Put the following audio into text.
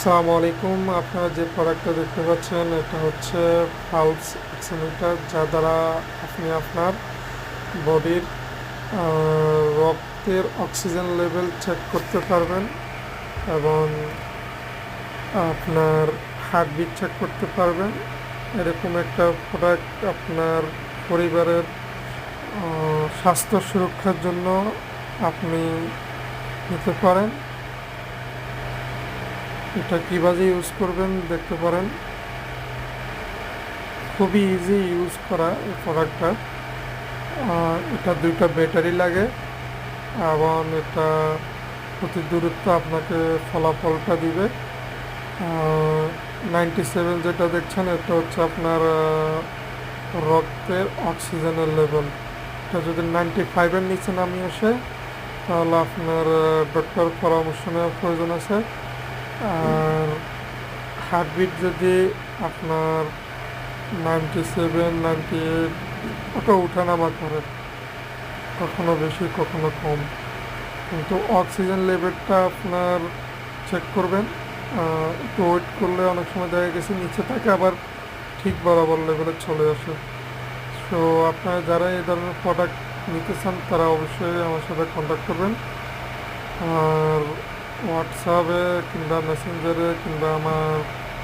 আসসালামু আলাইকুম। আপনারা যে প্রোডাক্টটা দেখতে পাচ্ছেন, এটা হচ্ছে পালস অক্সিমিটার যা দ্বারা আপনি আপনার বডির রক্তের অক্সিজেন লেভেল চেক করতে পারবেন এবং আপনার হার্টবিট চেক করতে পারবেন। এরকম একটা প্রোডাক্ট আপনার পরিবারের স্বাস্থ্য সুরক্ষার জন্য আপনি নিতে পারেন। এটা কীভাবে ইউজ করবেন দেখতে পারেন। খুবই ইজি ইউজ করা এই প্রোডাক্টটা এটা দুইটা ব্যাটারি লাগে এবং এটা প্রতি দূরত্ব আপনাকে ফলাফলটা দিবে। নাইনটি সেভেন যেটা দেখছেন, এটা হচ্ছে আপনার রক্তের অক্সিজেনের লেভেল এটা যদি নাইনটি ফাইভের নিচে নামিয়ে আসে, তাহলে আপনার ডক্টর পরামর্শ নেওয়ার প্রয়োজন আছে। আর হার্টবিট যদি আপনার নাইনটি সেভেন, নাইনটি এইট ওটা উঠানামা করে, কখনো বেশি, কখনো কম। কিন্তু অক্সিজেন লেভেলটা আপনার চেক করবেন একটু ওয়েট করলে অনেক সময় দেখা গেছে নিচে থাকে, আবার ঠিক বরাবর লেভেলে চলে আসে। সো আপনারা যারা এই ধরনের প্রোডাক্ট নিতে চান, তারা অবশ্যই আমার সাথে কন্ট্যাক্ট করবেন। আর व्हाट्सप् किम्बा मेसेञ्जर् किम्बा